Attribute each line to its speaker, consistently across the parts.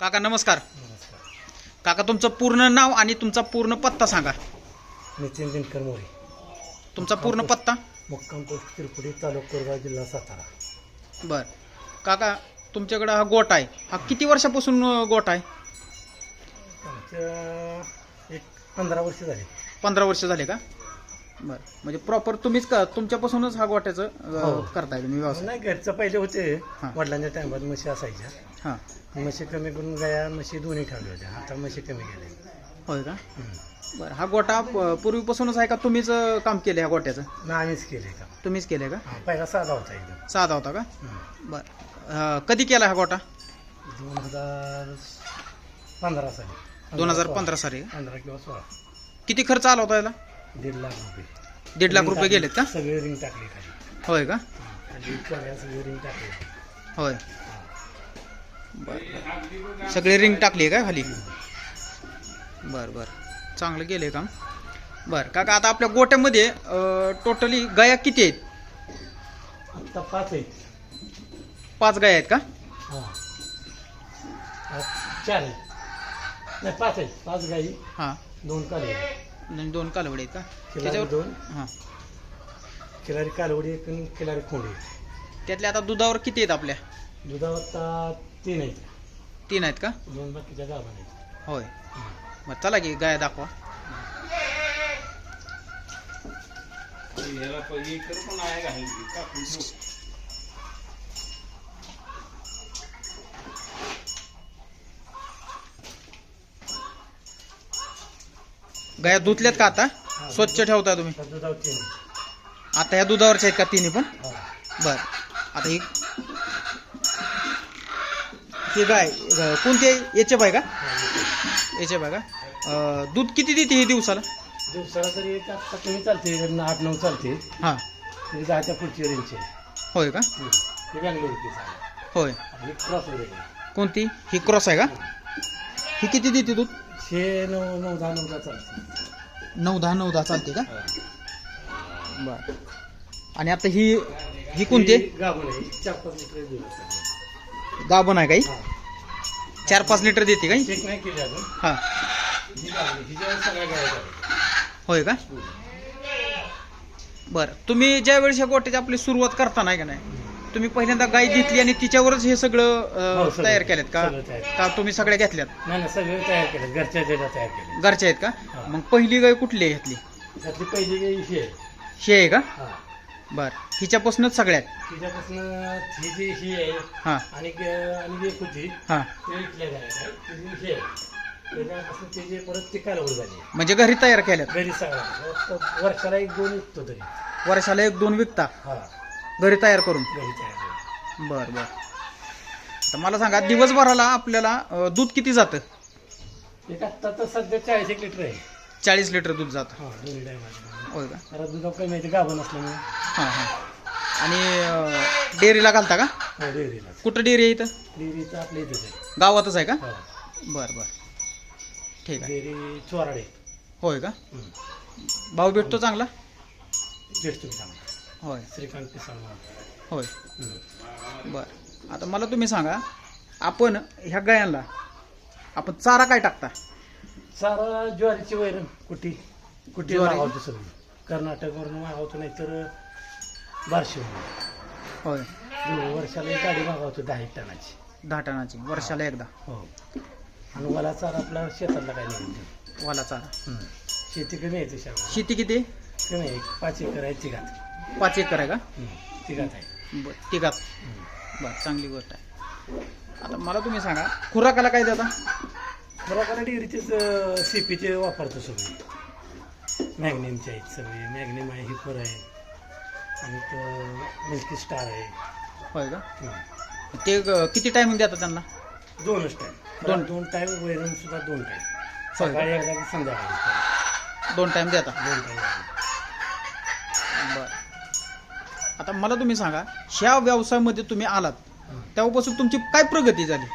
Speaker 1: काका नमस्कार.
Speaker 2: नमस्कार.
Speaker 1: काका तुमचं पूर्ण नाव आणि तुमचा पूर्ण पत्ता सांगा.
Speaker 2: नितीन दिनकर मोरे.
Speaker 1: तुमचा पूर्ण पत्ता?
Speaker 2: मुक्काम पोस्ट तिरपुडी तालुका कोरगाव जिल्हा सातारा.
Speaker 1: बर. काका तुमच्याकडे हा गोट आहे. हा किती वर्षापासून अं, गोट आहे?
Speaker 2: आमच्या एक पंधरा वर्ष झाली.
Speaker 1: पंधरा वर्ष झाले का? बर. म्हणजे प्रॉपर तुम्हीच का तुमच्यापासूनच हा गोट्याचं अं,
Speaker 2: हो.
Speaker 1: करताय तुम्ही व्यवसाय
Speaker 2: नाही घरचं पहिले होते.
Speaker 1: हां.
Speaker 2: वडिलांच्या टायमात म्हशी असायच्या.
Speaker 1: हां.
Speaker 2: म्हशी कमी करून गाया म्हशी दोन्ही ठेवल्या होत्या. आता म्हशी कमी गेल्या
Speaker 1: होय का?
Speaker 2: हम्म.
Speaker 1: बरं हा गोटा प- पूर्वीपासूनच आहे का तुम्हीच अं, काम केलं ह्या गोट्याचं
Speaker 2: ना आम्हीच केले का
Speaker 1: तुम्हीच केलंय का?
Speaker 2: हां, पहिला साधा होता एकदम.
Speaker 1: साधा होता का?
Speaker 2: हम्म.
Speaker 1: बरं. अं, कधी केला हा गोटा
Speaker 2: दोन हजार पंधरा साली.
Speaker 1: दोन हजार. पंधरा साली.
Speaker 2: पंधरा किंवा सोळा.
Speaker 1: किती खर्च आला होता याला?
Speaker 2: दीड लाख रुपये.
Speaker 1: दीड लाख रुपये. गेलेत का?
Speaker 2: सगळे रिंग टाकले खाली.
Speaker 1: होय का?
Speaker 2: खाली सगळे रिंग टाकले.
Speaker 1: होय. बर सगळे रिंग टाकली का खाली? बर बर. चांगलं गेले काम. बर काका आता आपल्या गोट्यामध्ये टोटली गाया किती आहेत?
Speaker 2: आत्ता पाच आहेत.
Speaker 1: पाच गाया आहेत का?
Speaker 2: हा. चार आहेत. नाही पाच आहेत. पाच गाई
Speaker 1: हां.
Speaker 2: दोन कालवडी
Speaker 1: आणि दोन कालवडी आहेत का?
Speaker 2: खिलारी
Speaker 1: त्याच्यावर
Speaker 2: दोन.
Speaker 1: हां.
Speaker 2: खिलारी कालवडी एक आणि खिलारी खोंडी. एक.
Speaker 1: त्यातल्या आता दुधावर किती आहेत आपल्या?
Speaker 2: दुधावर आता तीन आहेत.
Speaker 1: तीन आहेत का?
Speaker 2: दोन बाकीच्या गाभा आहेत.
Speaker 1: होय. मग चला की गाया दाखवा. गाया धुतल्यात का आता? स्वच्छ ठेवताय तुम्ही?
Speaker 2: आता
Speaker 1: ह्या दुधावरच्या आहेत का तिन्ही पण. बर. आता ही ही गाय कोणती एफ आहे का? एफ आहे का? दूध किती देते ही दिवसाला?
Speaker 2: दिवसाला तरी एक कमी चालते आठ नऊ चालते.
Speaker 1: हां.
Speaker 2: तरी दहाच्या पुढची.
Speaker 1: होय का. होय.
Speaker 2: क्रॉस
Speaker 1: कोणती? ही क्रॉस आहे का? ही किती देते दूध?
Speaker 2: शे नऊ नऊ दहा नऊ दहा चालते.
Speaker 1: नऊ दहा नऊ दहा चालते का?
Speaker 2: हा.
Speaker 1: बर. आणि आता ही ही कोणती?
Speaker 2: ही गाभण आहे. चार पाच लिटर दूध असतं.
Speaker 1: गाभण आहे काही?
Speaker 2: हा.
Speaker 1: चार पाच लिटर देते काही?
Speaker 2: चेक नाही केली अजून.
Speaker 1: हां.
Speaker 2: ही गाभण आहे. हिच्यावर सगळ्या गाया आहेत.
Speaker 1: होय का? बर. तुम्ही ज्या वेळेस ह्या गोट्याची आपली सुरुवात करता नाही का नाही? तुम्ही पहिल्यांदा गाय घेतली आणि तिच्यावरच हे सगळं अं,
Speaker 2: हो, सगळं.
Speaker 1: तयार केलेत का?
Speaker 2: सगळं तयार.
Speaker 1: का तुम्ही सगळ्या घेतल्यात?
Speaker 2: नाही नाही सगळे तयार केले घरच्या ज्याच्या तयार केले
Speaker 1: घरच्या आहेत का?
Speaker 2: हा.
Speaker 1: मग पहिली गाय कुठली आहे घेतली
Speaker 2: त्यातली पहिली गाई ही आहे.
Speaker 1: ही आहे का?
Speaker 2: हा.
Speaker 1: बर. हिच्यापासूनच सगळ्यात
Speaker 2: तिच्यापासून ही जी ही आहे
Speaker 1: हां.
Speaker 2: आणि ग- आणि एक होती.
Speaker 1: हां.
Speaker 2: ते इथल्या गाय आहे तिची ही आहे. त्याच्यापासून ते जे परत ती कालवड झाली
Speaker 1: म्हणजे घरी तयार केल्यात.
Speaker 2: घरी सगळा. वर्षाला एक दोन विकतो तरी.
Speaker 1: वर्षाला एक दोन विकता.
Speaker 2: हा.
Speaker 1: घरी तयार करून.
Speaker 2: घरी तयार केलं.
Speaker 1: बर बर. तर मला सांगा दिवसभराला आपल्याला अं, दूध किती जातं?
Speaker 2: एक आत्ता तर सध्या चाळीस एक लिटर आहे.
Speaker 1: चाळीस लिटर दूध जातं.
Speaker 2: हा दोन्ही टायमाला
Speaker 1: होय का?
Speaker 2: जरा दुधा कमी आहे ते गाभण असल्यामुळे.
Speaker 1: हां हां. आणि अं, डेअरीला घालता का?
Speaker 2: हो
Speaker 1: कुठं डेअरी आहे इथं?
Speaker 2: डेअरीचं आपल्या इथेच आहे.
Speaker 1: गावातच आहे का?
Speaker 2: हा.
Speaker 1: बर बर. ठीक आहे.
Speaker 2: डेअरी चोराडे.
Speaker 1: होय का. भाव भेटतो चांगला?
Speaker 2: भेटतो मी चांगला.
Speaker 1: होय.
Speaker 2: श्रीकांत पिसाळ
Speaker 1: होय. बर. आता मला तुम्ही सांगा आपण ह्या गायांना आपण चारा काय टाकता?
Speaker 2: सारा ज्वारीची वैरण कुटी. कुटी
Speaker 1: ज्वारी?
Speaker 2: मागवतो सगळी. कर्नाटकवरून मागवतो नाही तर बारशे
Speaker 1: होय.
Speaker 2: वर्षाला एक गाडी मागवतो दहा एक टनाची.
Speaker 1: दहा टनाची वर्षाला एकदा.
Speaker 2: हो. आणि मला चारा आपला शेतातला काय नाही
Speaker 1: वाला चारा.
Speaker 2: शेती कमी आहे
Speaker 1: शेती किती?
Speaker 2: कमी आहे. एक पाच एकर आहे तिघात.
Speaker 1: पाच एकर आहे का.
Speaker 2: तिघात आहे.
Speaker 1: बर तिघात. बर चांगली गोष्ट आहे. आता मला तुम्ही सांगा खुराकाला काय देता?
Speaker 2: बरोबर डिग्रीचेच सीपीचे वापरतो सगळे. मॅग्नेमचे आहेत सगळे. मॅग्नेम आहे हिपर आहे आणि तो मिल्की स्टार आहे.
Speaker 1: होय का. ते ग- किती टायमिंग देता त्यांना?
Speaker 2: दोनच टाईम
Speaker 1: दोन.
Speaker 2: दोन टाईम वैरण सुद्धा दोन टाईम
Speaker 1: होय.
Speaker 2: सकाळी एकदा की संध्याकाळी एकदा.
Speaker 1: दोन टाइम देता.
Speaker 2: दोन टाईम
Speaker 1: बर. आता मला तुम्ही सांगा ह्या व्यवसायामध्ये तुम्ही आलात तेव्हापासून तुमची काय प्रगती झाली?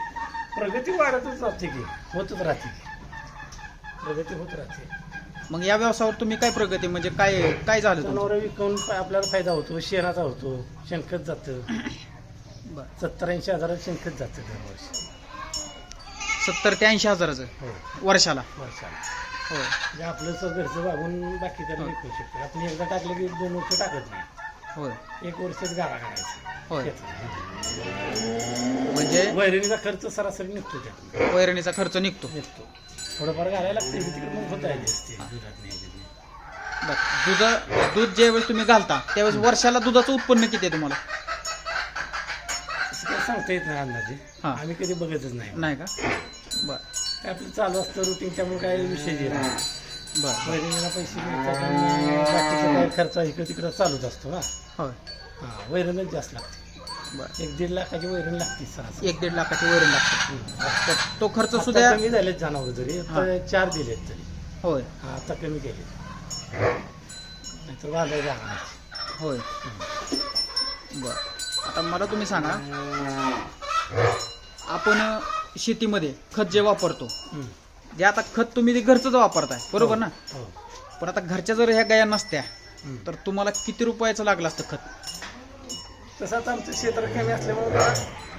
Speaker 2: प्रगती वाढतच राहते की होतच राहते प्रगती होत राहते.
Speaker 1: मग या व्यवसायावर तुम्ही काय प्रगती म्हणजे काय काय झालं तुमचं?
Speaker 2: जनावरं विकून आपल्याला फायदा होतो शेणाचा होतो शेणखत जातं.
Speaker 1: बर.
Speaker 2: सत्तर ऐंशी हजारात शेणखत जातं दरवर्षी.
Speaker 1: सत्तर ते ऐंशी हजाराचं
Speaker 2: हो.
Speaker 1: वर्षाला?
Speaker 2: वर्षाला.
Speaker 1: होय
Speaker 2: म्हणजे आपलं सगळं घरचं बागून बाकी त्याला विकू शकतो. आपण एकदा टाकलं की दोन वर्ष टाकत नाही.
Speaker 1: होय.
Speaker 2: एक काढायचा
Speaker 1: होय.
Speaker 2: शेतात.
Speaker 1: म्हणजे?
Speaker 2: वैरणीचा खर्च सरासरी निघतो त्यात.
Speaker 1: वैरणीचा खर्च निघतो.
Speaker 2: निघतो. थोडंफार घालायला लागते तिकडे मग होता असते दुधात नाही.
Speaker 1: बर. दूध दूध ज्यावेळेस तुम्ही घालता त्यावेळेस वर्षाला दुधाचं उत्पन्न किती आहे तुम्हाला?
Speaker 2: असं सांगता येत नाही अंदाजे.
Speaker 1: हा.
Speaker 2: आम्ही कधी बघतच नाही.
Speaker 1: नाही का? बर.
Speaker 2: काय आपलं चालू असतं रुटीन त्यामुळे काही विषय येत नाही. वैरणीला पैसे मिळतात आणि बाकीचा काय खर्च इकडं तिकडं चालूच असतो ना
Speaker 1: होय.
Speaker 2: हा वैरणच जास्त लागते.
Speaker 1: बर.
Speaker 2: एक दीड लाखाची वैरण लागते सरासरी
Speaker 1: एक दीड लाखाची वैरण लागते. तर तो खर्च सुद्धा
Speaker 2: कमी झालेत जनावर जरी आता चार दिलेत तरी.
Speaker 1: होय.
Speaker 2: हा आता कमी केले नाहीतर जागा नाही.
Speaker 1: होय. बर. आता मला तुम्ही सांगा आपण शेतीमध्ये खत जे वापरतो
Speaker 2: हम्म.
Speaker 1: जे आता खत तुम्ही ते घरचंच वापरताय बरोबर ना?
Speaker 2: हो.
Speaker 1: पण आता घरच्या जर ह्या गाया नसत्या
Speaker 2: हम्म.
Speaker 1: तर तुम्हाला किती रुपयाचं लागलं असतं खत?
Speaker 2: तसं आता आमचं क्षेत्र कमी असल्यामुळे मला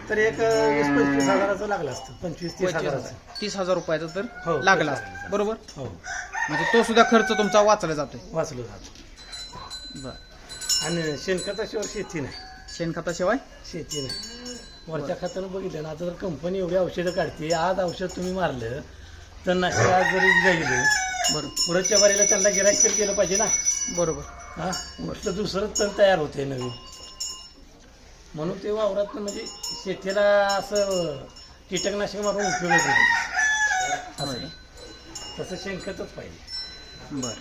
Speaker 2: तर एक अं, वीस पंचवीस हजाराचं लागलं असतं. पंचवीस तीस हजाराचं.
Speaker 1: तीस हजार रुपयाचं तर
Speaker 2: हो,
Speaker 1: लागला असतं
Speaker 2: हजाराचं.
Speaker 1: बरोबर?
Speaker 2: हो.
Speaker 1: म्हणजे तो सुद्धा खर्च तुमचा वाचला जातोय.
Speaker 2: वाचलं जातं.
Speaker 1: बर.
Speaker 2: आणि शेणखताशिवाय शेती नाही.
Speaker 1: शेणखताशिवाय?
Speaker 2: शेती नाही. वरच्या खतानं बघितलं ना आता जर कंपनी एवढी औषधं काढते आज औषध तुम्ही मारलं तर नाशिक आज जरी गेलं
Speaker 1: बरोबर
Speaker 2: पुढच्या बारीला त्यांना गिरायक तर केलं पाहिजे ना.
Speaker 1: बरोबर.
Speaker 2: हा? तर दुसरं तर तयार होते नवीन. म्हणून ते वावरात म्हणजे शेतीला असं कीटकनाशक मारून उपयोगच नाही. तसं शेणखतच पाहिजे.
Speaker 1: बर.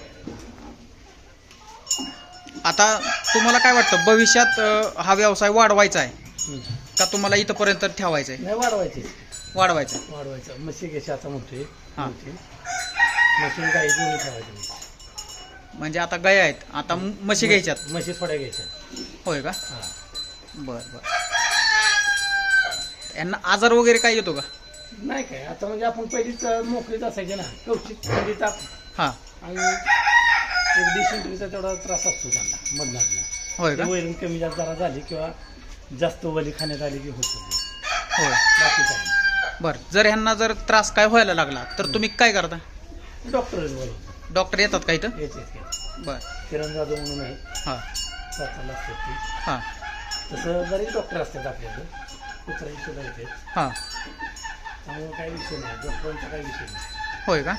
Speaker 1: आता तुम्हाला काय वाटतं? भविष्यात अं, हा व्यवसाय वाढवायचा आहे. का तुम्हाला इथंपर्यंत ठेवायचा आहे?
Speaker 2: नाही वाढवायचे
Speaker 1: वाढवायचा.
Speaker 2: वाढवायचं. म्हशी घ्यायची आता म्हणतोय
Speaker 1: हा.
Speaker 2: म्हणते. म्हशी गाई दोन्ही ठेवायचे.
Speaker 1: म्हणजे आता गाया आहेत. आता म- म्हशी घ्यायच्यात.
Speaker 2: म्हशी थोड्या घ्यायच्या.
Speaker 1: होय का?
Speaker 2: हा.
Speaker 1: बर बर. यांना आजार वगैरे काय येतो का?
Speaker 2: नाही काय. आता म्हणजे आपण पहिलीच मोकळीच असायचे ना. कवचित थंडी ताप.
Speaker 1: हा.
Speaker 2: आणि एक डिसेंट्रीचा तेवढा त्रास असतो त्यांना मधनातला
Speaker 1: होय का?
Speaker 2: वैरण कमी जास्त जरा झाली किंवा जास्त वली खाण्यात आली की होतो.
Speaker 1: होय.
Speaker 2: बाकी काही नाही.
Speaker 1: बर जर ह्यांना जर त्रास काय व्हायला लागला तर तुम्ही काय करता?
Speaker 2: डॉक्टर
Speaker 1: डॉक्टर येतात का इथं? बर.
Speaker 2: किरण जाधव म्हणून आहे.
Speaker 1: हा.
Speaker 2: स्वतःला असतात ते.
Speaker 1: हा.
Speaker 2: तसं बरेच डॉक्टर असतात आपल्याकडे. सुद्धा येते
Speaker 1: हा.
Speaker 2: त्यामुळे काही विषय नाही. डॉक्टरांचा काही विषय नाही.
Speaker 1: होय का.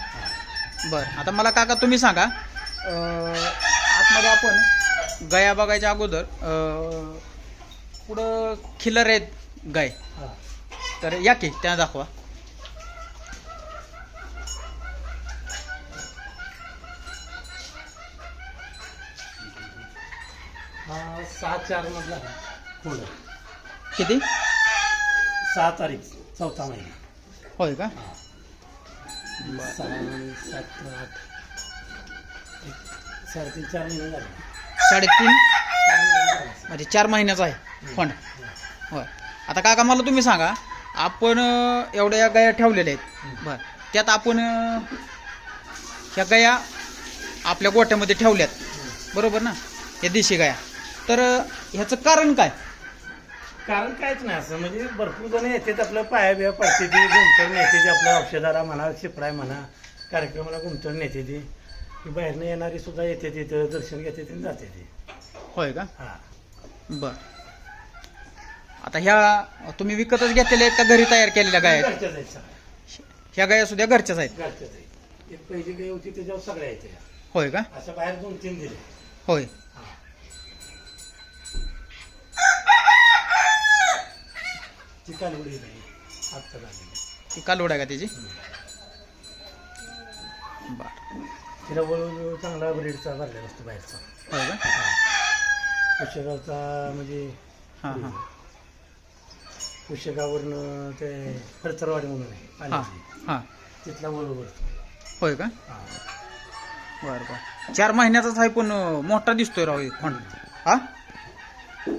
Speaker 1: बर. आता मला काका तुम्ही सांगा आतमध्ये आपण गाया बघायच्या अगोदर पुढं खिलर आहेत गाय?
Speaker 2: हा.
Speaker 1: तर या की त्या दाखवा.
Speaker 2: हा सहा चार मधला पुढं.
Speaker 1: किती?
Speaker 2: सहा तारीख चौथा महिना.
Speaker 1: होय का?
Speaker 2: सहा सात आठ. एक साडेतीन चार महिने झाले.
Speaker 1: साडेतीन?
Speaker 2: चार महिने झाले.
Speaker 1: म्हणजे चार महिन्याचा आहे. फंड. होय. आता काका मला तुम्ही सांगा आपण एवढ्या गाया ठेवलेल्या आहेत. बर. त्यात आपण ह्या गाया आपल्या गोठ्यामध्ये ठेवल्यात. बरोबर ना? या देशी गाया. तर ह्याचं कारण काय?
Speaker 2: कारण काहीच नाही असं. म्हणजे भरपूर जण येतात आपलं पाया बिया पडते ती गुंतर नेते ती आपल्या औषधाला म्हणा शिपडाय म्हणा कार्यक्रमाला गुंतर नेते ती. बाहेरनं येणारी सुद्धा येते तिथं दर्शन घेते जाते ते.
Speaker 1: होय का?
Speaker 2: हा.
Speaker 1: बर. आता ह्या तुम्ही विकतच घेतलेल्या आहेत का घरी तयार केलेल्या गाया आहेत?
Speaker 2: घरच्याच आहेत सगळ्या.
Speaker 1: ह्या गाया सुद्धा घरच्याच आहेत.
Speaker 2: घरच्याच आहेत. एक पहिली गाय होती त्याच्यावर सगळ्या येते
Speaker 1: होय का?
Speaker 2: असं बाहेर दोन तीन दिले.
Speaker 1: होय.
Speaker 2: ती कालवडी नाही आत्ता झालेली
Speaker 1: ती कालवड आहे का त्याची? बर.
Speaker 2: तिला चांगला ब्रीडचा भरलेला असतो बाहेरचा.
Speaker 1: होय का?
Speaker 2: म्हणजे
Speaker 1: हां हां.
Speaker 2: पुष्यगाववरनं ते खडतरवाडी म्हणून आहे
Speaker 1: हां
Speaker 2: पाण्याची
Speaker 1: हां.
Speaker 2: तिथला भरतो
Speaker 1: होय का?
Speaker 2: हा.
Speaker 1: बर बर. चार महिन्याचाच आहे पण अं, मोठा दिसतोय राव फंड हा?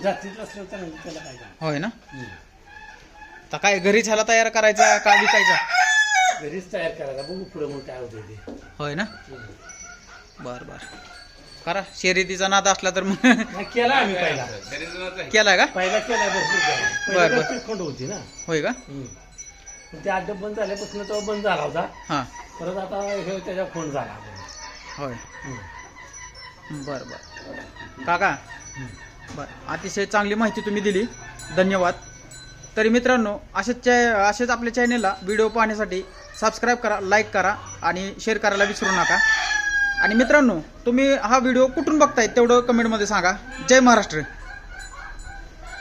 Speaker 2: जातीत असलं तर त्याला काय काम
Speaker 1: होय ना? तर काय घरीच ह्याला तयार करायचा का विकायचा?
Speaker 2: घरीच तयार करायला बघू पुढे मग काय होते ते.
Speaker 1: होय ना? बर बर. करा. शर्यतीचा नाद असला तर मग
Speaker 2: केला आम्ही पहिला.
Speaker 1: केलाय का?
Speaker 2: पहिला केला भरपूर केला
Speaker 1: बरं, बरं.
Speaker 2: खंड होती ना.
Speaker 1: होय का?
Speaker 2: हम्म. पण ते अड्डे बंद झाल्यापासून तो बंद झाला होता.
Speaker 1: हां.
Speaker 2: परत आता हे त्याच्या फोन झाला.
Speaker 1: होय.
Speaker 2: हम्म.
Speaker 1: बरं बरं. काका
Speaker 2: हम्म.
Speaker 1: बरं. अतिशय चांगली माहिती तुम्ही दिली. धन्यवाद. तरी मित्रांनो असेच चॅ असेच आपल्या चॅनेलला व्हिडिओ पाहण्यासाठी सबस्क्राईब करा लाईक करा आणि शेअर करायला विसरू नका. आणि मित्रांनो तुम्ही हा व्हिडिओ कुठून बघताय तेवढं कमेंटमध्ये सांगा. जय महाराष्ट्र.